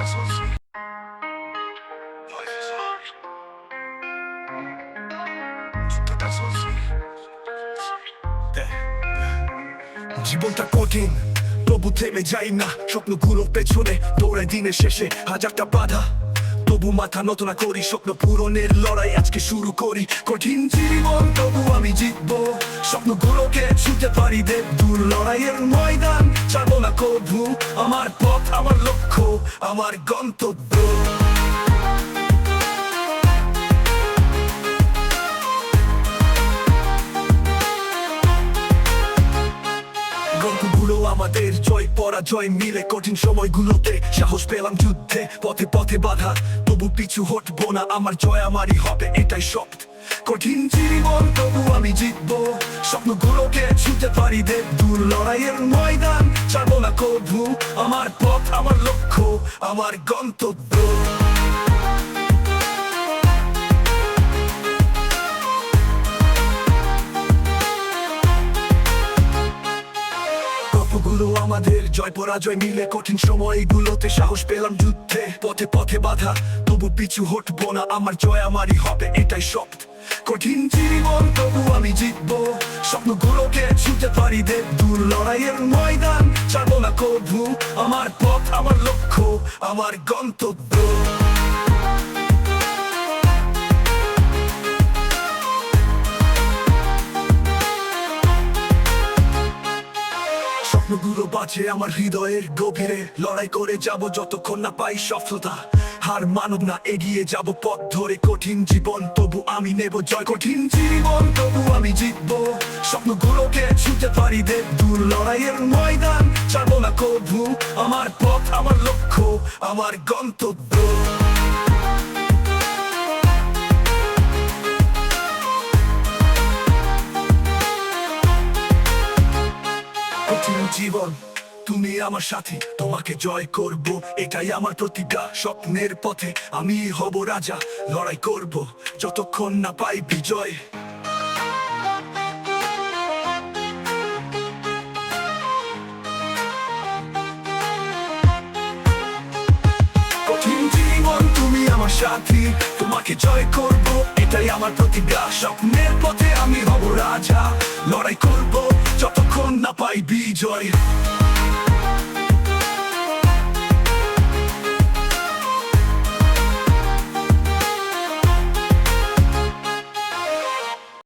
that's what's Life is hard. That's what's জীবনটা কঠিন, তবু থেমে যাই না। স্বপ্নগুলোর পেছনে দৌড়াই দিনের শেষে, হাজারটা বাধা। তবু মাথা নত না করি, স্বপ্ন পূরণের লড়াই আজকে শুরু করি। কঠিন জীবন, তবু আমি জিতবো। স্বপ্নগুলোকে ছুটে পারি দেব দূর, লড়াইয়ের ময়দান। কবু আমার পথ, আমার লক্ষ্য, আমার গন্তব্য। আমাদের জয়, পরাজয় মিলে কঠিন সময়গুলোতে সাহস পেলাম যুদ্ধে, পথে পথে বাধা। তবু পিছু হটবো না, আমার জয় আমারই হবে, এটাই শব্দ কঠিন জীবন তবু আমি জিতবো, স্বপ্নগুলোকে ছুটে পারি দেব দূর, লড়াইয়ের ময়দান কবু আমার পথ, আমার লক্ষ্য, আমার গন্তব্য। আমাদের জয়, পরাজয় মিলে কঠিন সময়গুলোতে সাহস পেলাম যুদ্ধে। পথে পথে বাধা, তবু পিছু হটবো না, আমার জয় আমারই হবে, এটাই শব্দ কঠিন জীবন তবু আমি জিতবো স্বপ্ন স্বপ্নগুলোকে ছুটে পারি দেব দূর, লড়াইয়ের ময়দান ছাড়বো না আমার পথ, আমার লক্ষ্য, আমার গন্তব্য। স্বপ্নগুলো আমার হৃদয়ের গভীরে। লড়াই করে যাব যতক্ষণ না পাই সফলতা। হার মানব না, এগিয়ে যাব পথ ধরে। কঠিন জীবন, তবু আমি নেব জয়। কঠিন জীবন, তবু আমি জিতবো। স্বপ্নগুলোকে ছুটে পারি দেব দূর। লড়াইয়ের ময়দান কবু আমার পথ, আমার লক্ষ্য, আমার গন্তব্য। জীবন, তুমি আমার সাথী, তোমাকে জয় করব, এটাই আমার প্রতিজ্ঞা, স্বপ্নের পথে আমি হব রাজা, লড়াই করব, যতক্ষণ না পাই বিজয়। সাথী, তোমাকে জয় করব, এটাই আমার প্রতিজ্ঞা। স্বপ্নের পথে আমি হব রাজা, লড়াই করব, যতক্ষণ না পাই বিজয়।